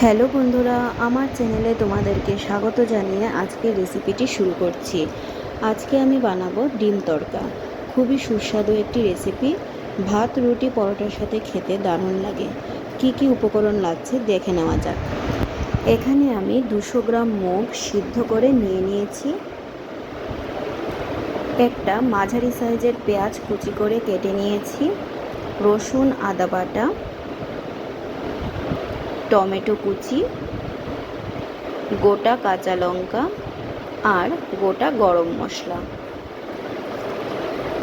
Hello বন্ধুরা, আমার চ্যানেলে তোমাদেরকে স্বাগত জানিয়ে আজকে রেসিপিটি শুরু করছি। আজকে আমি বানাবো ডিম তড়কা। খুবই সুস্বাদু একটি রেসিপি। ভাত, রুটি, পরোটার সাথে খেতে দারুণ লাগে। কি কি উপকরণ লাগছে দেখে নেওয়া যাক। এখানে আমি দুশো গ্রাম মুগ সিদ্ধ করে নিয়ে নিয়েছি। একটা মাঝারি সাইজের পেঁয়াজ কুচি করে কেটে নিয়েছি। রসুন, আদা বাটা টমেটো কুচি, গোটা কাঁচা লঙ্কা আর গোটা গরম মশলা।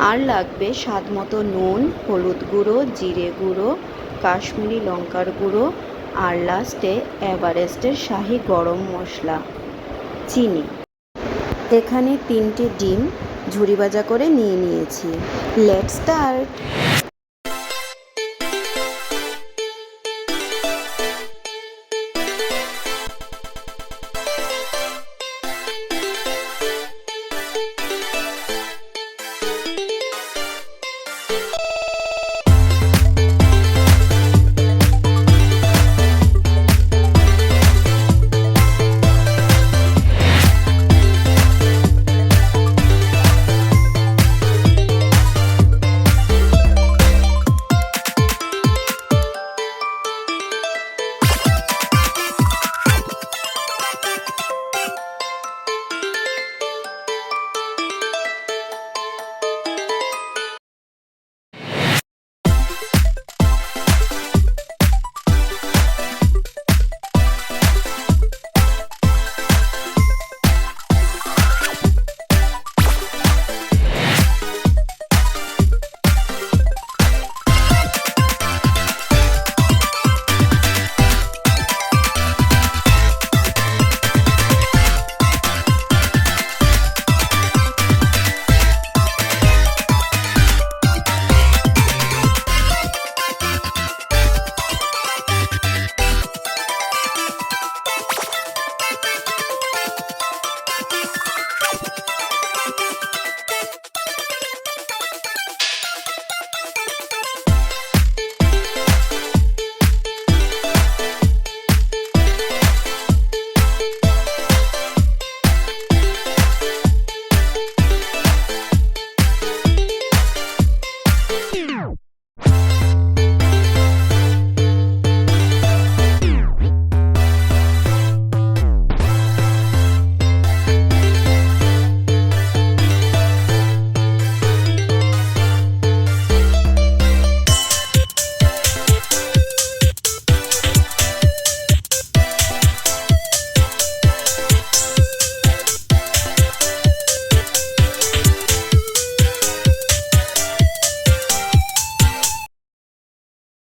আর লাগবে স্বাদ মতো নুন, হলুদ গুঁড়ো, জিরে গুঁড়ো, কাশ্মীরি লঙ্কার গুঁড়ো আর লাস্টে এভারেস্টের শাহি গরম মশলা, চিনি। এখানে তিনটে ডিম ঝুড়ি ভাজা করে নিয়ে নিয়েছি। Let start